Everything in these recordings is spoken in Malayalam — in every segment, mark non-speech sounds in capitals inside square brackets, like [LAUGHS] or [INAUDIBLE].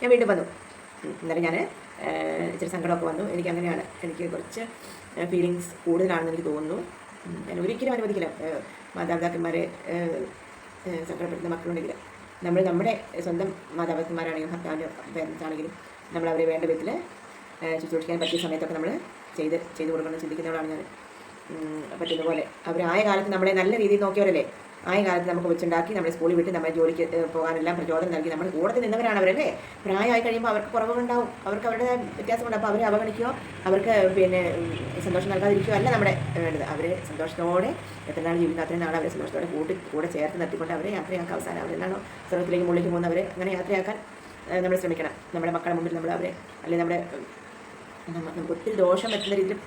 ഞാൻ വീണ്ടും വന്നു. എന്നാലും ഞാൻ ഇച്ചിരി സങ്കടമൊക്കെ വന്നു. എനിക്ക് അങ്ങനെയാണ് എനിക്ക് കുറച്ച് ഫീലിങ്സ് കൂടുതലാണെന്ന് എനിക്ക് തോന്നുന്നു. ഞാൻ ഒരിക്കലും അനുവദിക്കില്ല. മാതാപിതാക്കന്മാരെ സങ്കടപ്പെടുത്തുന്ന മക്കളുണ്ടെങ്കിൽ നമ്മൾ നമ്മുടെ സ്വന്തം മാതാപിതാക്കന്മാരാണെങ്കിലും ഭർത്താവിന്റെ പേരൻസ് ആണെങ്കിലും നമ്മൾ അവരെ വേണ്ട വിധത്തിൽ ശുശ്രൂഷിക്കാൻ പറ്റിയ സമയത്തൊക്കെ നമ്മൾ ചെയ്ത് ചെയ്ത് കൊടുക്കണം ചിന്തിക്കുന്നവളാണ് ഞാൻ പറ്റുന്ന പോലെ. അവരായ കാലത്ത് നമ്മളെ നല്ല രീതിയിൽ നോക്കിയവരല്ലേ? ആയ കാലത്ത് നമുക്ക് വെച്ചുണ്ടാക്കി നമ്മുടെ സ്കൂളിൽ വിട്ട് നമ്മുടെ ജോലിക്ക് പോകാനെല്ലാം പ്രചോദനം നൽകി നമ്മൾ കൂടെ നിന്നവരാണ് അവരല്ലേ പ്രായമായി കഴിയുമ്പോൾ അവർക്ക് കുറവുകളുണ്ടാവും. അവർക്ക് അവരുടെ വ്യത്യാസമുണ്ട്. അപ്പോൾ അവരെ അവഗണിക്കുകയോ അവർക്ക് പിന്നെ സന്തോഷം നൽകാതിരിക്കുകയോ അല്ല നമ്മുടെ വേണ്ടത്. അവരെ സന്തോഷത്തോടെ എത്ര നാൾ ജീവിക്കുന്ന അത്രയും നാൾ അവരെ സന്തോഷത്തോടെ കൂട്ടി കൂടെ ചേർത്ത് നിർത്തിക്കൊണ്ട് അവരെ യാത്രയാക്കാൻ അവസാനം അവരെന്നാണോ സ്വർഗത്തിലേക്ക് മുകളിലേക്ക് പോകുന്നവരെ അങ്ങനെ യാത്രയാക്കാൻ നമ്മൾ ശ്രമിക്കണം. നമ്മുടെ മക്കളെ മുമ്പിൽ നമ്മൾ അവരെ അല്ലെങ്കിൽ നമ്മുടെ നമുക്ക് ഒത്തിരി ദോഷം പറ്റുന്ന രീതിയിൽ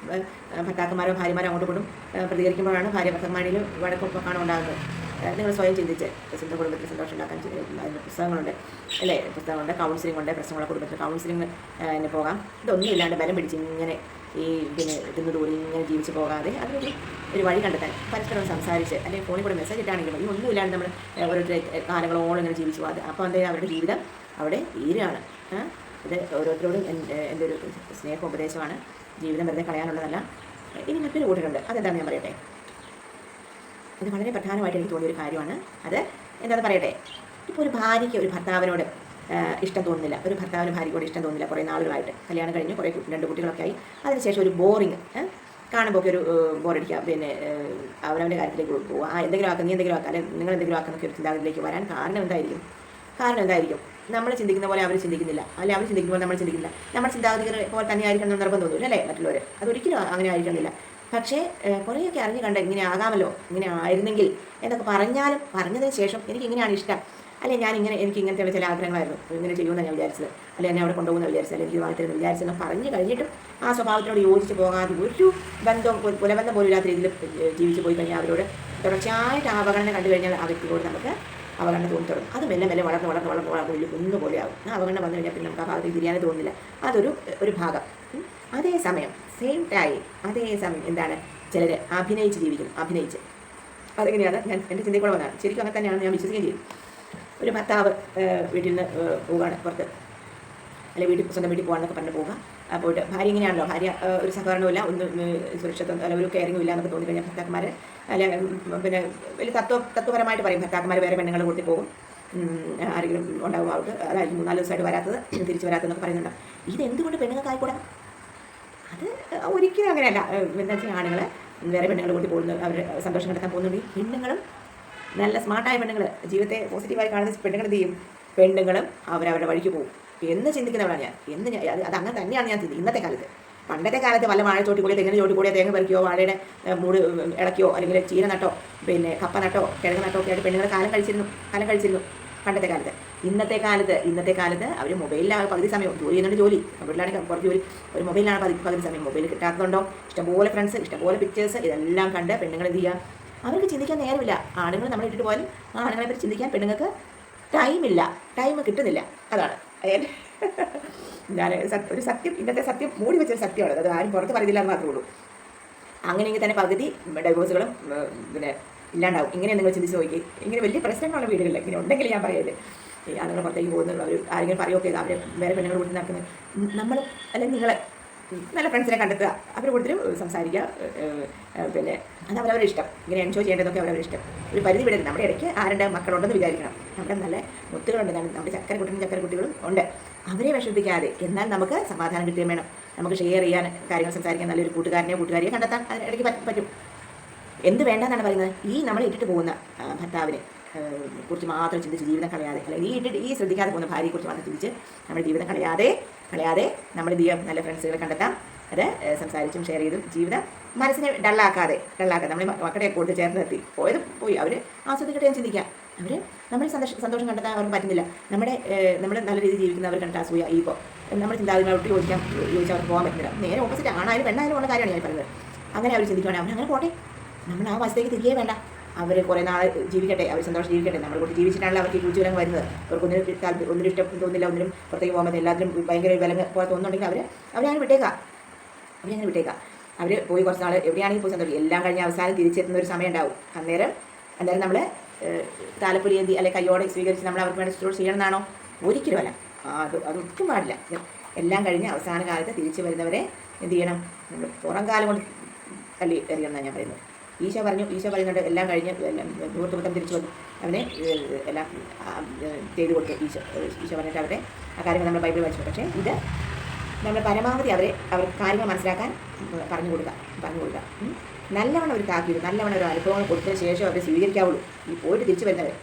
ഭർത്താക്കന്മാരോ ഭാര്യമാരോ അങ്ങോട്ടും ഇങ്ങോട്ടും പ്രതികരിക്കുമ്പോഴാണ് ഭാര്യ ഭർത്താക്കന്മാരിൽ വഴക്കൊക്കെ ഏഹ്, നിങ്ങൾ സ്വയം ചിന്തിച്ച് സ്വന്തം കുടുംബത്തിൽ സന്തോഷം ഉണ്ടാക്കാൻ പുസ്തകങ്ങളുണ്ട്. അല്ലേ? പുസ്തകങ്ങളുണ്ട്. കൗൺസിലിംഗ് ഉണ്ട്. പ്രശ്നങ്ങളെ കുടുംബത്തിൽ കൗൺസിലിംഗ് പോകാം. ഇതൊന്നും ഇല്ലാണ്ട് ബലം പിടിച്ച് ഇങ്ങനെ ഈ പിന്നെ ദൂരെ ഇങ്ങനെ ജീവിച്ച് പോകാതെ അതിനൊരു ഒരു വഴി കണ്ടെത്താൻ പരസ്പരം സംസാരിച്ച് അല്ലെങ്കിൽ ഫോണിൽ കൂടെ മെസ്സേജ് ഇട്ടാണെങ്കിലും ഈ ഒന്നും ഇല്ലാണ്ട് നമ്മൾ ഓരോരുത്തർ കാലങ്ങളോളം ഇങ്ങനെ ജീവിച്ചു പോകാതെ. അപ്പോൾ എന്താ അവരുടെ ജീവിതം അവിടെ ഏഹ്? ഇത് ഓരോരുത്തരോടും എന്റെ ഒരു സ്നേഹോപദേശമാണ്. ജീവിതം വെറുതെ കളയാനുള്ളതല്ല. ഇനി മറ്റൊരു കൂട്ടരുണ്ട്. അതെന്താണെന്ന് ഞാൻ പറയട്ടെ? ഇത് വളരെ പ്രധാനമായിട്ട് എനിക്ക് തോന്നിയൊരു കാര്യമാണ്. അത് എന്താണെന്ന് പറയട്ടെ? ഇപ്പോൾ ഒരു ഭാര്യയ്ക്ക് ഒരു ഭർത്താവിനോട് ഇഷ്ടം തോന്നുന്നില്ല. ഒരു ഭർത്താവിന് ഭാര്യയോട് ഇഷ്ടം തോന്നുന്നില്ല കുറേ നാളുകളായിട്ട്. കല്യാണം കഴിഞ്ഞ് കുറേ രണ്ട് കുട്ടികളൊക്കെ ആയി. അതിനുശേഷം ഒരു ബോറിങ് കാണുമ്പോൾ ഒരു ബോറടിക്കുക. പിന്നെ അവനവന്റെ കാര്യത്തിലേക്ക് പോകുക ആ എന്തെങ്കിലും ആക്കുക നീ എന്തെങ്കിലും ആക്കുക അല്ലെങ്കിൽ നിങ്ങൾ എന്തെങ്കിലും ആക്കുന്നൊക്കെ ഒരു ചിന്താഗതിയിലേക്ക് വരാൻ കാരണം എന്തായിരിക്കും? കാരണം എന്തായിരിക്കും? നമ്മൾ ചിന്തിക്കുന്ന പോലെ അവർ ചിന്തിക്കുന്നില്ല. അല്ലെങ്കിൽ അവർ ചിന്തിക്കുന്ന പോലെ നമ്മൾ ചിന്തിക്കുന്നില്ല. നമ്മുടെ ചിന്താഗതികൾ പോലെ തന്നെ ആയിരിക്കണം എന്ന് നിർബന്ധമൊന്നുമില്ല അല്ലേ? മറ്റുള്ളവർ അതൊരിക്കലും അങ്ങനെ ആയിരിക്കണമെന്നില്ല. പക്ഷേ കുറേയൊക്കെ അറിഞ്ഞു കണ്ട ഇങ്ങനെ ആകാമല്ലോ ഇങ്ങനെ ആയിരുന്നെങ്കിൽ എന്നൊക്കെ പറഞ്ഞാലും പറഞ്ഞതിന് ശേഷം എനിക്ക് ഇങ്ങനെയാണ് ഇഷ്ടം. അല്ലെ ഞാൻ ഇങ്ങനെ എനിക്ക് ഇങ്ങനത്തെ ചില ആഗ്രഹങ്ങളായിരുന്നു. ഇങ്ങനെ ചെയ്യുമെന്ന് ഞാൻ വിചാരിച്ചത്. അല്ലെ എന്നെ അവിടെ കൊണ്ടുപോകുന്ന വിചാരിച്ചത്. അല്ലെങ്കിൽ ഇത് വാങ്ങിത്തരുന്ന വിചാരിച്ചെന്ന് പറഞ്ഞു കഴിഞ്ഞിട്ടും ആ സ്വഭാവത്തിനോട് യോജിച്ച് പോകാതെ ഒരു ബന്ധം കുലബന്ധം പോലും ഇല്ലാത്ത രീതിയിൽ ജീവിച്ചു പോയി കഴിഞ്ഞാൽ അവരോട് തുടർച്ചയായിട്ട് അവഗണന കണ്ടു കഴിഞ്ഞാൽ ആ വ്യക്തിയോട് നമുക്ക് അവഗണന തോന്നി തുടങ്ങും. അത് മെല്ലെ മെല്ലെ വളർന്ന് വളർന്ന് വളർന്ന് വളർന്ന് വലിയ കുന്നു പോലെയാകും ആ അവഗണന വന്നു കഴിഞ്ഞാൽ പിന്നെ നമുക്ക് ആ ഭാഗത്തേക്ക് തിരിയാനേ തോന്നുന്നില്ല. അതൊരു ഒരു ഭാഗം. ഉം. സെയിം ടൈം അതേ സമയം എന്താണ്? ചിലർ അഭിനയിച്ച് ജീവിക്കുന്നു അഭിനയിച്ച്. അതെങ്ങനെയാണ്? ഞാൻ എന്റെ ചിന്തയിൽ വന്നതാണ്. ശരിക്കും അങ്ങനെ തന്നെയാണ് ഞാൻ വിശ്വസിക്കുകയും ചെയ്യും. ഒരു ഭർത്താവ് വീട്ടിൽ നിന്ന് പോവുകയാണ് പുറത്ത്. അല്ലെങ്കിൽ വീട്ടിൽ സ്വന്തം വീട്ടിൽ പോകാനൊക്കെ പറഞ്ഞു പോവുക. പോയിട്ട് ഭാര്യ ഇങ്ങനെയാണല്ലോ. ഭാര്യ ഒരു സഹകരണമില്ല ഒന്നും സുരക്ഷിതം അല്ല ഒരു കെയറിങ്ങും ഇല്ല എന്നൊക്കെ തോന്നിക്കഴിഞ്ഞാൽ ഭർത്താക്കന്മാർ അല്ലെ പിന്നെ വലിയ തത്വ തത്വപരമായിട്ട് പറയും. ഭർത്താക്കന്മാർ വേറെ പെണ്ണുങ്ങൾ കൂട്ടി പോകും. ആരെങ്കിലും ഉണ്ടാവും അവർക്ക്. അതായത് മൂന്നാൽ ദിവസമായിട്ട് വരാത്തത് തിരിച്ച് വരാത്തതെന്നൊക്കെ പറയുന്നുണ്ട്. ഇത് എന്തുകൊണ്ട് പെണ്ണുങ്ങൾക്ക് ആയിക്കൂടാ അത് ഒരിക്കലും അങ്ങനെയല്ല. എന്താ വെച്ചാൽ ആണുങ്ങൾ വേറെ പെണ്ണുങ്ങൾ കൂട്ടി പോകുന്നു അവർ സന്തോഷം കണ്ടെത്താൻ പോകുന്നുണ്ട്. പെണ്ണുങ്ങളും നല്ല സ്മാർട്ടായ പെണ്ണുങ്ങൾ ജീവിതത്തെ പോസിറ്റീവായി കാണുന്ന പെണ്ണുങ്ങൾ എന്ത് ചെയ്യും? പെണ്ണുങ്ങളും അവരവരുടെ വഴിക്ക് പോകും. എന്ന് ചിന്തിക്കുന്നവളാണ് ഞാൻ. എന്ന് അത് അങ്ങനെ തന്നെയാണ് ഞാൻ ഇന്നത്തെ കാലത്ത്. പണ്ടത്തെ കാലത്ത് വല്ല വാഴ ചോട്ടി കൂടിയ തെങ്ങിന് ചോട്ടി കൂടിയ തേങ്ങ പറിക്കുകയോ വാഴയുടെ മൂട് ഇളക്കിയോ അല്ലെങ്കിൽ ചീര നട്ടോ പിന്നെ കപ്പ നട്ടോ കിഴങ്ങ് നട്ടോ ഒക്കെ ആയിട്ട് പെണ്ണുങ്ങൾ കാലം കഴിച്ചിരുന്നു കാലം കഴിച്ചിരുന്നു. പണ്ടത്തെ കാലത്ത്. ഇന്നത്തെ കാലത്ത് ഇന്നത്തെ കാലത്ത് അവർ മൊബൈലിലാണ് പകുതി സമയം ജോലി ചെയ്യുന്നുണ്ട് ജോലി. കമ്പ്യൂട്ടറിലാണെങ്കിൽ കുറച്ച് ജോലി. ഒരു മൊബൈലിലാണ് പകുതി പകുതി സമയം മൊബൈൽ കിട്ടാത്തതുണ്ടോ? ഇഷ്ടംപോലെ ഫ്രണ്ട്സ് ഇഷ്ടംപോലെ പിക്ചേഴ്സ് ഇതെല്ലാം കണ്ട് പെണ്ണുങ്ങൾ എന്ത് ചെയ്യുക അവർക്ക് ചിന്തിക്കാൻ നേരമില്ല. ആണുങ്ങൾ നമ്മൾ ഇട്ടിട്ട് പോയാലും ആ ആണുങ്ങളെ പറ്റി ചിന്തിക്കാൻ പെണ്ണുങ്ങൾക്ക് ടൈമില്ല ടൈം കിട്ടുന്നില്ല. അതാണ്. അതായത് [LAUGHS] ഞാൻ ഒരു സത്യം ഇന്നത്തെ സത്യം മൂടി വെച്ചൊരു സത്യമാണ്. അത് ആരും പുറത്ത് പറയുന്നില്ല എന്ന് മാത്രമേ ഉള്ളൂ. അങ്ങനെയെങ്കിൽ തന്നെ പകുതി ഡൈവോഴ്സുകളും പിന്നെ ഇല്ലാണ്ടാവും. ഇങ്ങനെ നിങ്ങൾ ചിന്തിച്ച് നോക്കി. ഇങ്ങനെ വലിയ പ്രശ്നങ്ങളുള്ള വീടുകളിൽ ഇങ്ങനെ ഉണ്ടെങ്കിൽ ഞാൻ പറയരുത്. ഈ ആളുകൾ പുറത്തേക്ക് പോകുന്നുള്ള അവർ ആരെങ്കിലും പറയുമൊക്കെ അവർ വേറെ പെണ്ണുങ്ങൾ കൂട്ടി നടക്കുന്നത്. നമ്മൾ അല്ലെങ്കിൽ നിങ്ങൾ നല്ല ഫ്രണ്ട്സിനെ കണ്ടെത്തുക. അവർ കൂടുതലും സംസാരിക്കുക പിന്നെ അത് അവരവരുടെ ഇഷ്ടം. ഇങ്ങനെ എൻജോയ് ചെയ്യേണ്ടതൊക്കെ അവരവരുടെ ഇഷ്ടം. ഒരു പരിധി വിടരുത്. നമ്മുടെ ഇടയ്ക്ക് ആരുടെ മക്കളുണ്ടെന്ന് വിചാരിക്കണം. നമ്മുടെ നല്ല മുത്തുകളുണ്ട് നമ്മുടെ ചക്കര കുട്ടികളും ചക്കര കുട്ടികളും ഉണ്ട്. അവരെ വിഷമിപ്പിക്കാതെ എന്നാൽ നമുക്ക് സമാധാനം കിട്ടുകയും വേണം. നമുക്ക് ഷെയർ ചെയ്യാൻ കാര്യങ്ങൾ സംസാരിക്കാൻ നല്ലൊരു കൂട്ടുകാരനെ കൂട്ടുകാരിയെ കണ്ടെത്താൻ അതിനിടയ്ക്ക് പറ്റും. എന്ത് വേണ്ടെന്നാണ് പറയുന്നത്? ഈ നമ്മൾ ഇട്ടിട്ട് പോകുന്ന ഭർത്താവിനെ കുറിച്ച് മാത്രം ചിന്തിച്ച് ജീവിതം കളയാതെ അല്ലെങ്കിൽ ഈ ഇട്ടിട്ട് ഈ ശ്രദ്ധിക്കാതെ പോകുന്ന ഭാര്യയെ കുറിച്ച് മാത്രം ചിന്തിച്ച് നമ്മൾ ജീവിതം കളയാതെ കളയാതെ നമ്മൾ നല്ല ഫ്രണ്ട്സുകളെ കണ്ടെത്താം. അത് സംസാരിച്ചും ഷെയർ ചെയ്തും ജീവിതം മനസ്സിനെ ഡള്ളാക്കാതെ ഡള്ളാക്കാതെ. നമ്മൾ മക്കളെ കൂടുതൽ ചേർന്ന് നിർത്തി. പോയത് പോയി. അവർ ആസ്വദിക്കട്ടെ ഞാൻ ചിന്തിക്കാം അവർ നമ്മൾ സന്തോഷം സന്തോഷം കണ്ടെത്താൻ അവർക്ക് പറ്റുന്നില്ല. നമ്മുടെ നമ്മൾ നല്ല രീതിയിൽ ജീവിക്കുന്നവർ കണ്ട അസൂയ ഈഗോ നമ്മുടെ ചിന്താഗതികളോട്ട് യോജിക്കാൻ യോജിച്ച് അവർക്ക് പോകാൻ പറ്റുന്നില്ല. നേരെ ഓപ്പോസിറ്റ് ആണായാലും പെണ്ണായാലും ഉള്ള കാര്യമാണ് ഞാൻ പറയുന്നത്. അങ്ങനെ അവർ ചിന്തിക്കുകയാണെങ്കിൽ അവർ അങ്ങനെ പോട്ടെ. നമ്മൾ ആ വശത്തേക്ക് തിരികെ വേണ്ട. അവർ കുറേ നാൾ ജീവിക്കട്ടെ അവർ സന്തോഷം ജീവിക്കട്ടെ. നമ്മൾ കൂടി ജീവിച്ചിട്ടാണല്ലോ അവർക്ക് കുഴിച്ചുവിലങ്ങ് വരുന്നത്. അവർക്ക് ഒന്നിനും താല്പര്യം ഒന്നിനും ഇഷ്ടം തോന്നില്ല ഒന്നിനും പുറത്തേക്ക് പോകുമ്പോൾ എല്ലാത്തിനും ഭയങ്കര വില പോലെ തോന്നുന്നുണ്ടെങ്കിൽ അവർ അവരങ്ങനെ വിട്ടേക്കാം. അവരങ്ങനെ വിട്ടേക്കാം. അവർ പോയി കുറച്ച് നാൾ എവിടെയാണെങ്കിൽ പോയി സന്തോഷം എല്ലാം കഴിഞ്ഞ് അവസാനം തിരിച്ചെത്തുന്ന ഒരു സമയം ഉണ്ടാവും. അന്നേരം അന്നേരം നമ്മൾ താലപ്പൊലി എന്തി അല്ലെങ്കിൽ കയ്യോടെ സ്വീകരിച്ച് നമ്മൾ അവർക്ക് വേണ്ടി ശുശ്രൂഷ ചെയ്യണമെന്നാണോ? ഒരിക്കലുമല്ല അത് അതൊട്ടും പാടില്ല. എല്ലാം കഴിഞ്ഞ് അവസാന കാലത്ത് തിരിച്ചു വരുന്നവരെ എന്ത് ചെയ്യണം? നമ്മൾ പുറം കാലം കൊണ്ട് തള്ളി എറിയണം എന്നാണ് ഞാൻ പറയുന്നത്? ഈശോ പറഞ്ഞു ഈശോ പറയുന്നുണ്ട് എല്ലാം കഴിഞ്ഞ് നൂറുത്തുമത്തം തിരിച്ചു വന്നു. അവനെ എല്ലാം ചെയ്തു കൊടുത്തു ഈശോ ഈശോ പറഞ്ഞിട്ട് അവരെ ആ കാര്യങ്ങൾ നമ്മൾ ബൈബിൾ വായിച്ചു. പക്ഷേ ഇത് നമ്മൾ പരമാവധി അവരെ അവർക്ക് കാര്യങ്ങൾ മനസ്സിലാക്കാൻ പറഞ്ഞു കൊടുക്കുക പറഞ്ഞു കൊടുക്കുക. നല്ലവണ്ണം ഒരു താക്കീത് നല്ലവണ്ണം ഒരു അനുഭവങ്ങൾ കൊടുത്തതിന് ശേഷം അവരെ സ്വീകരിക്കാവുള്ളൂ. ഈ പോയിട്ട് തിരിച്ചു വരുന്നവർ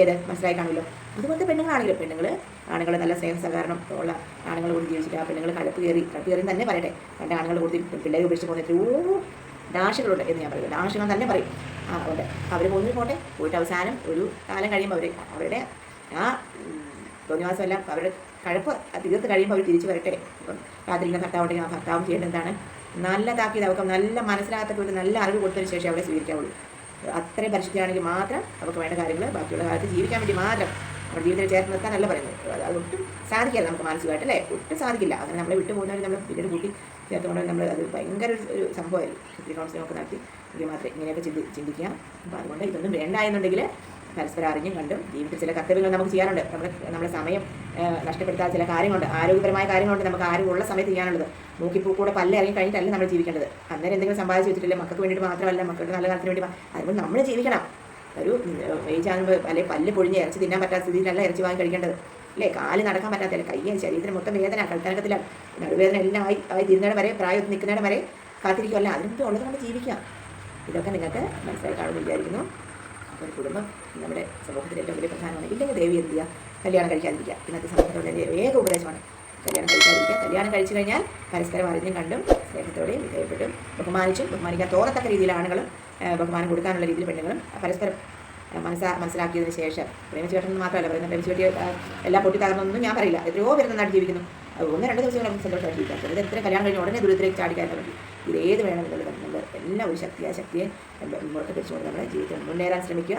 ഏത്? മനസ്സിലായി കാണുമല്ലോ? അതുപോലത്തെ പെണ്ണുങ്ങളാണെങ്കിലും പെണ്ണുങ്ങൾ ആണുങ്ങൾ നല്ല സ്നേഹ സഹകരണം ഉള്ള ആണുങ്ങൾ കൂടി ജീവിച്ചിട്ട് ആ പെണ്ണുങ്ങൾ കടുപ്പ് കയറി കടുപ്പ് കയറി തന്നെ പറയട്ടെ. പണ്ട് ആണുങ്ങൾ കൂടി പിള്ളേരെ ഉപേക്ഷിച്ച് പോകുന്ന എത്രയോ ഡാഷുകളുണ്ട് എന്ന് ഞാൻ പറയുന്നത് ഡാഷുകൾ തന്നെ പറയും. ആ ഉണ്ട് അവർ പോകുന്നതിന് പോട്ടെ. പോയിട്ട് അവസാനം ഒരു കാലം കഴിയുമ്പോൾ അവർ അവരുടെ ആ തോന്നിവാസം എല്ലാം അവരുടെ കഴപ്പ് തീർത്ത് കഴിയുമ്പോൾ അവർ തിരിച്ചു വരട്ടെ. ഇപ്പം രാത്രിയിലെ ഭർത്താവുണ്ടെങ്കിൽ ആ ഭർത്താവും ചെയ്യേണ്ടത് എന്താണ്? നല്ല താക്കീത് അവർക്ക് നല്ല മനസ്സിലാകത്തക്ക ഒരു നല്ല അറിവ് കൊടുത്തതിന് ശേഷം അവരെ സ്വീകരിക്കാവുള്ളൂ. അത്രയും പരിശുദ്ധിയാണെങ്കിൽ മാത്രം അവർക്ക് വേണ്ട കാര്യങ്ങൾ ബാക്കിയുള്ള കാലത്ത് ജീവിക്കാൻ വേണ്ടി മാത്രം നമ്മുടെ ജീവിതത്തിൽ ചേർത്ത് നിർത്താനല്ല പറയുന്നത് അത് ഒട്ടും സാധിക്കില്ല നമുക്ക് മാനസികമായിട്ട് അല്ലേ? ഒട്ടും സാധിക്കില്ല. അങ്ങനെ നമ്മളെ വിട്ടു പോകുന്നവർ നമ്മൾ പിന്നീട് കൂട്ടി ചേർത്തുകൊണ്ട് നമ്മൾ അത് ഭയങ്കര ഒരു സംഭവമായിരിക്കും. കൗൺസിലിംഗ് കൗൺസിലൊക്കെ നടത്തി എങ്കിൽ മാത്രമേ ഇങ്ങനെയൊക്കെ ചിന്തി ചിന്തിക്കുക അപ്പോൾ അതുകൊണ്ട് ഇതൊന്നും വേണ്ട എന്നുണ്ടെങ്കിൽ പരസ്പരം അറിഞ്ഞും കണ്ടും ജീവിതത്തിൽ ചില കർത്തവ്യങ്ങൾ നമുക്ക് ചെയ്യാനുണ്ട് നമ്മൾ നമ്മുടെ സമയം നഷ്ടപ്പെടുത്താൻ ചില കാര്യങ്ങളുണ്ട്. ആരോഗ്യപരമായ കാര്യങ്ങളുണ്ട് നമുക്ക് ആരും ഉള്ള സമയത്ത് ചെയ്യാനുള്ളത്. നോക്കിപ്പോ കൂടെ പല്ല ഇറങ്ങി കഴിഞ്ഞിട്ടല്ല നമ്മൾ ജീവിക്കേണ്ടത്. അന്നേരം എന്തെങ്കിലും സമ്പാദിച്ച് വെച്ചിട്ടില്ല? മക്കൾക്ക് വേണ്ടിയിട്ട് മാത്രമല്ല മക്കളുടെ നല്ല കാലത്തിന് വേണ്ടി അതുകൊണ്ട് നമ്മൾ ജീവിക്കണം. ഒരു ഈ ചാനൽ അല്ലെ പല്ല് പൊഴിഞ്ഞ് ഇറച്ചി തിന്നാൻ പറ്റാത്ത സ്ഥിതിയിലല്ല ഇറച്ചി വാങ്ങി കഴിക്കേണ്ടത്. അല്ലേ കാൽ നടക്കാൻ പറ്റാത്തില്ല കയ്യ ശരീരത്തിന് മൊത്തം വേദന കഴുത്തനക്കത്തില്ല നടുവേദന എല്ലാം ആയി ആയി തീരുന്നിടം വരെ പ്രായം നിൽക്കുന്നിടം വരെ കാത്തിരിക്കുമല്ല അതിനൊക്കെ ഉള്ളത് കൊണ്ട് ജീവിക്കാം ഇതൊക്കെ നിങ്ങൾക്ക് മനസ്സിലായി കാണുമെന്ന് വിചാരിക്കുന്നു. ഒരു കുടുംബം നമ്മുടെ സമൂഹത്തിൽ ഏറ്റവും വലിയ പ്രധാനമാണ്. ഇല്ലെങ്കിൽ ദേവി എന്ത് ചെയ്യുക? കല്യാണം കഴിക്കാതിരിക്കുക. ഇന്നത്തെ സമൂഹത്തിലുള്ള ഏക ഉപദേശമാണ് കല്യാണം കഴിക്കാതിരിക്കുക. കല്യാണം കഴിച്ചു കഴിഞ്ഞാൽ പരസ്പരം അറിഞ്ഞും കണ്ടും സ്നേഹത്തോടെയും വിധേയപ്പെട്ടും ബഹുമാനിച്ചും ബഹുമാനിക്കാൻ തോന്നത്തക്ക രീതിയിൽ ആണുങ്ങളും ബഹുമാനം കൊടുക്കാനുള്ള രീതിയിൽ പെണ്ണുങ്ങളും പരസ്പരം മനസ്സാ മനസ്സിലാക്കിയതിന് ശേഷം പ്രേമിച്ച് എന്ന് മാത്രമല്ല പറയുന്നത്. പ്രേമിച്ച് കെട്ടിയ എല്ലാം പൊട്ടി തകർന്നൊന്നും ഞാൻ പറയില്ല. എത്രയോ പേര് നന്നായിട്ട് ജീവിക്കുന്നു. ഒന്ന് രണ്ട് ദിവസം നമുക്ക് സന്തോഷമായിട്ട് ജീവിക്കാം ചിലത് എത്ര കല്യാണം കഴിഞ്ഞ് ഉടനെ ദുരിതത്തിലേക്ക് ചാടിക്കാൻ തുടങ്ങി. ഇത് ഏത് വേണമെന്നുള്ളത് നമ്മൾ എല്ലാ ഒരു ശക്തി ആ ശക്തിയെ മുറുക്കെ പിടിച്ചുകൊണ്ട് നമ്മുടെ ജീവിതത്തിൽ മുന്നേറാൻ ശ്രമിക്കുക.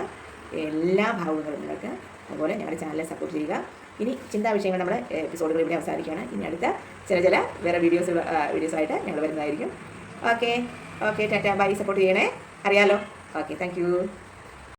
എല്ലാ ഭാഗങ്ങളും നിങ്ങൾക്ക് അതുപോലെ ഞങ്ങളുടെ ചാനലിനെ സപ്പോർട്ട് ചെയ്യുക. ഇനി ചിന്താ വിഷയങ്ങൾ നമ്മുടെ എപ്പിസോഡുകൾ ഇവിടെ അവസാനിക്കുകയാണ്. ഇനി അടുത്ത ചില ചില വേറെ വീഡിയോസ് വീഡിയോസായിട്ട് ഞങ്ങൾ വരുന്നതായിരിക്കും. Okay okay tata. Bye support ചെയ്യണേ. അറിയാലോ. Okay thank